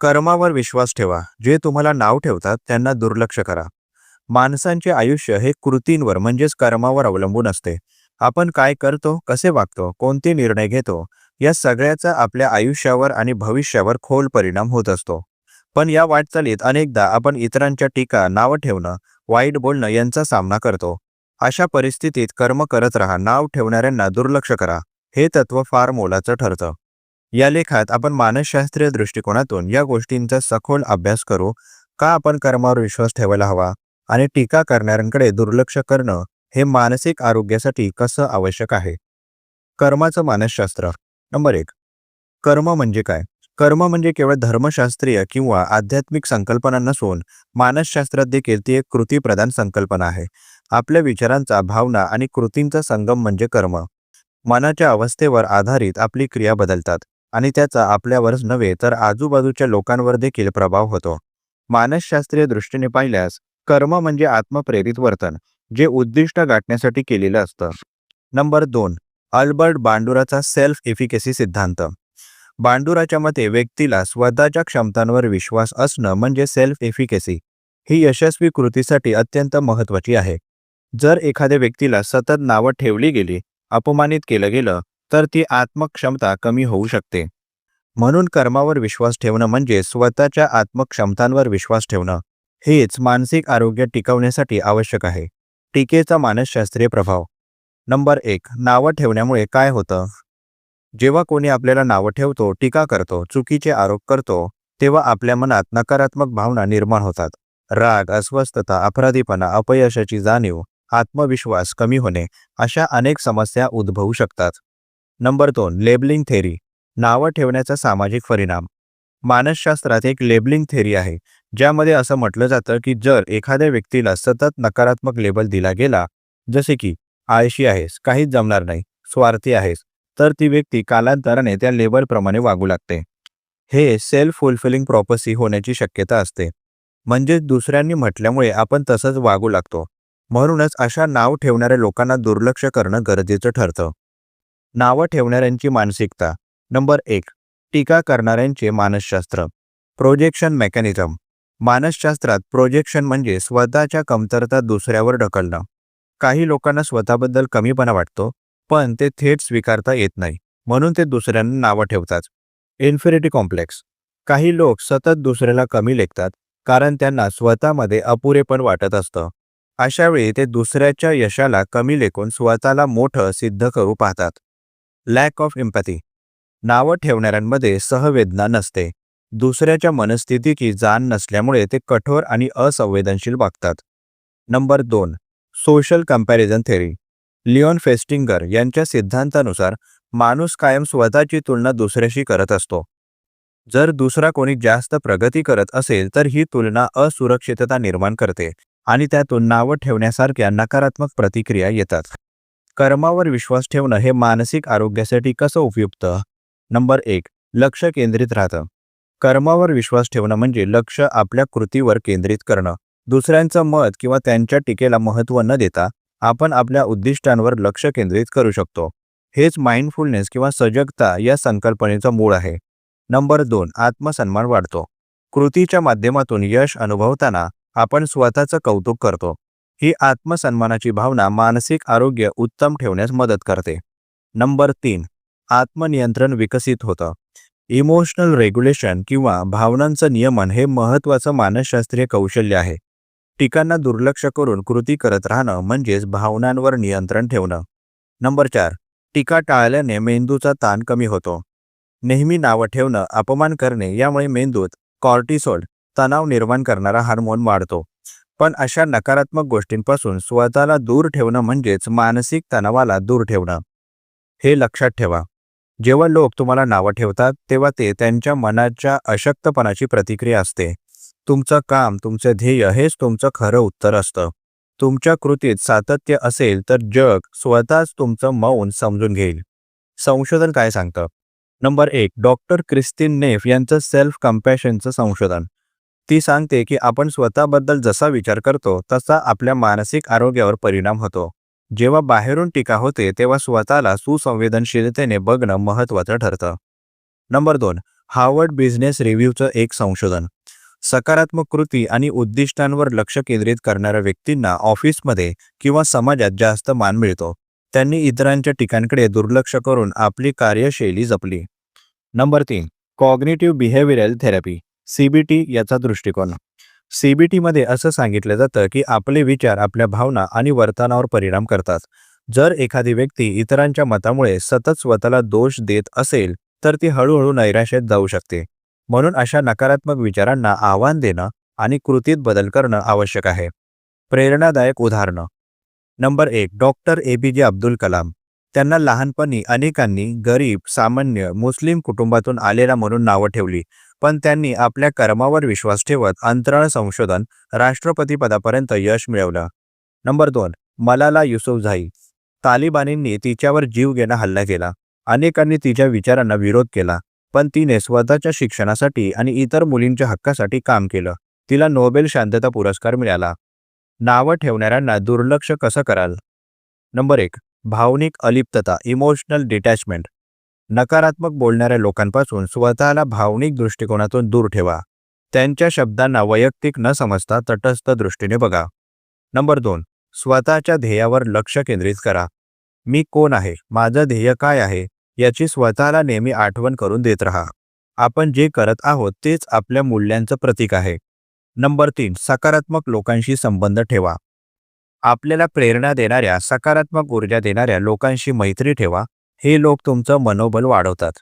कर्मावर विश्वास ठेवा. जे तुम्हाला नाव ठेवतात त्यांना दुर्लक्ष करा. माणसांचे आयुष्य हे कृतींवर म्हणजेच कर्मावर अवलंबून असते. आपण काय करतो कसे वागतो कोणते निर्णय घेतो या सगळ्याचा आपल्या आयुष्यावर आणि भविष्यावर खोल परिणाम होत असतो. पण या वाटचालीत अनेकदा आपण इतरांच्या टीका नावं ठेवणं वाईट बोलणं यांचा सामना करतो. अशा परिस्थितीत कर्म करत राहा नाव ठेवणाऱ्यांना दुर्लक्ष करा. हे तत्व फार मोलाचं ठरतं. या लेखात आपण मानसशास्त्रीय दृष्टिकोनातून या गोष्टींचा सखोल अभ्यास करू का आपण कर्मावर विश्वास ठेवायला हवा आणि टीका करणाऱ्यांकडे दुर्लक्ष करणं हे मानसिक आरोग्यासाठी कसं आवश्यक आहे? कर्माचं मानसशास्त्र. नंबर एक. कर्म म्हणजे काय? कर्म म्हणजे केवळ धर्मशास्त्रीय किंवा आध्यात्मिक संकल्पना नसून मानसशास्त्रात देखील ती एक कृतीप्रधान संकल्पना आहे. आपल्या विचारांचा भावना आणि कृतींचा संगम म्हणजे कर्म. मनाच्या अवस्थेवर आधारित आपली क्रिया बदलतात. आणि त्याचा आपल्यावरच नव्हे तर आजूबाजूच्या लोकांवर देखील प्रभाव होतो. मानसशास्त्रीय दृष्टीने पाहिल्यास कर्म म्हणजे आत्मप्रेरित वर्तन जे उद्दिष्ट गाठण्यासाठी केलेलं असतं. नंबर दोन अल्बर्ट बांडुराचा सेल्फ इफिकेसी सिद्धांत. बांडुराच्या मते व्यक्तीला स्वतःच्या क्षमतांवर विश्वास असणं म्हणजे सेल्फ एफिकेसी ही यशस्वी कृतीसाठी अत्यंत महत्वाची आहे. जर एखाद्या व्यक्तीला सतत नावं ठेवली गेली अपमानित केलं गेलं तर ती आत्मक्षमता कमी होऊ शकते. म्हणून कर्मावर विश्वास ठेवणं म्हणजे स्वतःच्या आत्मक्षमतांवर विश्वास ठेवणं. हेच मानसिक आरोग्य टिकवण्यासाठी आवश्यक आहे. टीकेचा मानसशास्त्रीय प्रभाव. नंबर एक नावं ठेवण्यामुळे काय होतं? जेव्हा कोणी आपल्याला नावं ठेवतो टीका करतो चुकीचे आरोप करतो तेव्हा आपल्या मनात नकारात्मक भावना निर्माण होतात. राग अस्वस्थता अपराधीपणा अपयशाची जाणीव आत्मविश्वास कमी होणे अशा अनेक समस्या उद्भवू शकतात. नंबर दोन लेबलिंग थेरी नावं ठेवण्याचा सामाजिक परिणाम. मानसशास्त्रात एक लेबलिंग थेरी आहे ज्यामध्ये असं म्हटलं जातं की जर एखाद्या व्यक्तीला सतत नकारात्मक लेबल दिला गेला जसे की आळशी आहेस काहीच जमणार नाही स्वार्थी आहेस तर ती व्यक्ती कालांतराने त्या लेबलप्रमाणे वागू लागते. हे सेल्फ फुलफिलिंग प्रॉपसी होण्याची शक्यता असते. म्हणजेच दुसऱ्यांनी म्हटल्यामुळे आपण तसंच वागू लागतो. म्हणूनच अशा नाव ठेवणाऱ्या लोकांना दुर्लक्ष करणं गरजेचं ठरतं. नावं ठेवणाऱ्यांची मानसिकता. नंबर एक. टीका करणाऱ्यांचे मानसशास्त्र. Projection mechanism. मानसशास्त्रात प्रोजेक्शन म्हणजे स्वतःच्या कमतरता दुसऱ्यावर ढकलणं. काही लोकांना स्वतःबद्दल कमीपणा वाटतो पण ते थेट स्वीकारता येत नाही म्हणून ते दुसऱ्यांना नावं ठेवतात. Infinity complex. काही लोक सतत दुसऱ्याला कमी लेखतात कारण त्यांना स्वतःमध्ये अपुरेपण वाटत असतं. अशावेळी ते दुसऱ्याच्या यशाला कमी लेखून स्वतःला मोठं सिद्ध करू पाहतात. लॅक ऑफ इम्पॅथी नावं ठेवणाऱ्यांमध्ये सहवेदना नसते. दुसऱ्याच्या मनस्थितीची जाण नसल्यामुळे ते कठोर आणि असंवेदनशील वागतात. नंबर दोन social comparison theory Leon Festinger यांच्या सिद्धांतानुसार माणूस कायम स्वतःची तुलना दुसऱ्याशी करत असतो. जर दुसरा कोणी जास्त प्रगती करत असेल तर ही तुलना असुरक्षितता निर्माण करते आणि त्यातून नावं ठेवण्यासारख्या नकारात्मक प्रतिक्रिया येतात. कर्मावर विश्वास ठेवणं हे मानसिक आरोग्यासाठी कसं उपयुक्त? नंबर एक लक्ष केंद्रित राहतं. कर्मावर विश्वास ठेवणं म्हणजे लक्ष आपल्या कृतीवर केंद्रित करणं. दुसऱ्यांचं मत किंवा त्यांच्या टीकेला महत्त्व न देता आपण आपल्या उद्दिष्टांवर लक्ष केंद्रित करू शकतो. हेच माइंडफुलनेस किंवा सजगता या संकल्पनेचं मूळ आहे. नंबर दोन आत्मसन्मान वाढतो. कृतीच्या माध्यमातून यश अनुभवताना आपण स्वतःचं कौतुक करतो. ही आत्मसन्मानाची भावना मानसिक आरोग्य उत्तम ठेवण्यास मदत करते. नंबर तीन आत्मनियंत्रण विकसित होतं. इमोशनल रेग्युलेशन किंवा भावनांचं नियमन हे महत्त्वाचं मानसशास्त्रीय कौशल्य आहे. टीकांना दुर्लक्ष करून कृती करत राहणं म्हणजेच भावनांवर नियंत्रण ठेवणं. नंबर चार टीका टाळल्याने मेंदूचा ताण कमी होतो. नेहमी नावं ठेवणं अपमान करणे यामुळे मेंदूत कॉर्टिसोल तणाव निर्माण करणारा हार्मोन वाढतो. पण अशा नकारात्मक गोष्टींपासून स्वतःला दूर ठेवणं म्हणजेच मानसिक तणावाला दूर ठेवणं. हे लक्षात ठेवा. जेव्हा लोक तुम्हाला नावं ठेवतात तेव्हा ते त्यांच्या मनाच्या अशक्तपणाची प्रतिक्रिया असते. तुमचं काम तुमचं ध्येय हेच तुमचं खरं उत्तर असतं. तुमच्या कृतीत सातत्य असेल तर जग स्वतःच तुमचं मौन समजून घेईल. संशोधन काय सांगतं? नंबर एक डॉक्टर क्रिस्तीन नेफ यांचं सेल्फ कम्पॅशनचं संशोधन. ती सांगते की आपण स्वतःबद्दल जसा विचार करतो तसा आपल्या मानसिक आरोग्यावर परिणाम होतो. जेव्हा बाहेरून टीका होते तेव्हा स्वतःला सुसंवेदनशीलतेने बघणं महत्त्वाचं ठरतं. नंबर दोन हार्वर्ड बिझनेस रिव्ह्यूचं एक संशोधन. सकारात्मक कृती आणि उद्दिष्टांवर लक्ष केंद्रित करणाऱ्या व्यक्तींना ऑफिसमध्ये किंवा समाजात जास्त मान मिळतो. त्यांनी इतरांच्या ठिकाणकडे दुर्लक्ष करून आपली कार्यशैली जपली. नंबर तीन कॉग्नेटिव्ह बिहेव्हिअरल थेरपी. सीबीटी याचा दृष्टिकोन. सीबीटीमध्ये असं सांगितलं जातं की आपले विचार आपल्या भावना आणि वर्तनावर परिणाम करतात. जर एखादी व्यक्ती इतरांच्या मतामुळे सतत स्वतःला दोष देत असेल तर ती हळूहळू नैराश्यात जाऊ शकते. म्हणून अशा नकारात्मक विचारांना आव्हान देणं आणि कृतीत बदल करणं आवश्यक आहे. प्रेरणादायक उदाहरणं. नंबर एक डॉक्टर ए पी जे अब्दुल कलाम. त्यांना लहानपणी अनेकांनी गरीब सामान्य मुस्लिम कुटुंबातून आलेला म्हणून नावं ठेवली. पण त्यांनी आपल्या कर्मावर विश्वास ठेवत अंतराळ संशोधन राष्ट्रपतीपदापर्यंत यश मिळवलं. नंबर दोन मलाला युसुफझाई तालिबानींनी तिच्यावर जीव घेणा हल्ला केला. अनेकांनी तिच्या विचारांना विरोध केला पण तिने स्वतःच्या शिक्षणासाठी आणि इतर मुलींच्या हक्कासाठी काम केलं. तिला नोबेल शांतता पुरस्कार मिळाला. नावं ठेवणाऱ्यांना दुर्लक्ष कसं कराल? नंबर एक भावनिक अलिप्तता इमोशनल डिटॅचमेंट नकारात्मक बोलणाऱ्या लोकांपासून स्वतःला भावनिक दृष्टिकोनातून दूर ठेवा. त्यांच्या शब्दांना वैयक्तिक न समजता तटस्थ दृष्टीने बघा. नंबर दोन स्वतःच्या ध्येयावर लक्ष केंद्रित करा. मी कोण आहे? माझं ध्येय काय आहे? याची स्वतःला नेहमी आठवण करून देत राहा. आपण जे करत आहोत तेच आपल्या मूल्यांचं प्रतीक आहे. नंबर तीन सकारात्मक लोकांशी संबंध ठेवा. आपल्याला प्रेरणा देणाऱ्या सकारात्मक ऊर्जा देणाऱ्या लोकांशी मैत्री ठेवा. हे लोक तुमचं मनोबल वाढवतात.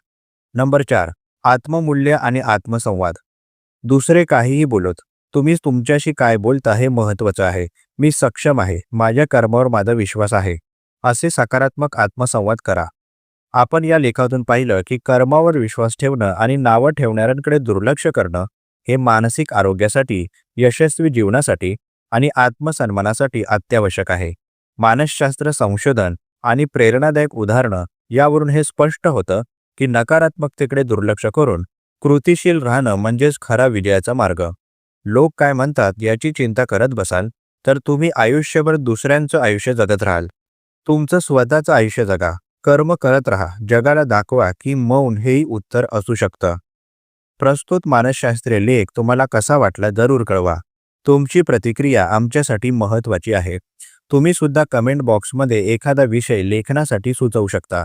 नंबर चार आत्ममूल्य आणि आत्मसंवाद. दुसरे काहीही बोलत तुम्ही तुमच्याशी काय बोलता हे महत्त्वाचं आहे. मी सक्षम आहे. माझ्या कर्मावर माझा विश्वास आहे. असे सकारात्मक आत्मसंवाद करा. आपण या लेखातून पाहिलं की कर्मावर विश्वास ठेवणं आणि नावं ठेवणाऱ्यांकडे दुर्लक्ष करणं हे मानसिक आरोग्यासाठी यशस्वी जीवनासाठी आणि आत्मसन्मानासाठी अत्यावश्यक आहे. मानसशास्त्र संशोधन आणि प्रेरणादायक उदाहरणं यावरून हे स्पष्ट होतं की नकारात्मकतेकडे दुर्लक्ष करून कृतिशील राहणं म्हणजेच खरा विजयाचा मार्ग. लोक काय म्हणतात याची चिंता करत बसाल तर तुम्ही आयुष्यभर दुसऱ्यांचं आयुष्य जगत राहाल. तुमचं स्वतःचं आयुष्य जगा कर्म करत राहा जगाला दाखवा की मौन हेही उत्तर असू शकतं. प्रस्तुत मानसशास्त्रीय लेख तुम्हाला कसा वाटला जरूर कळवा. तुमची प्रतिक्रिया आमच्यासाठी महत्त्वाची आहे. तुम्ही सुद्धा कमेंट बॉक्समध्ये एखादा विषय लेखनासाठी सुचवू शकता.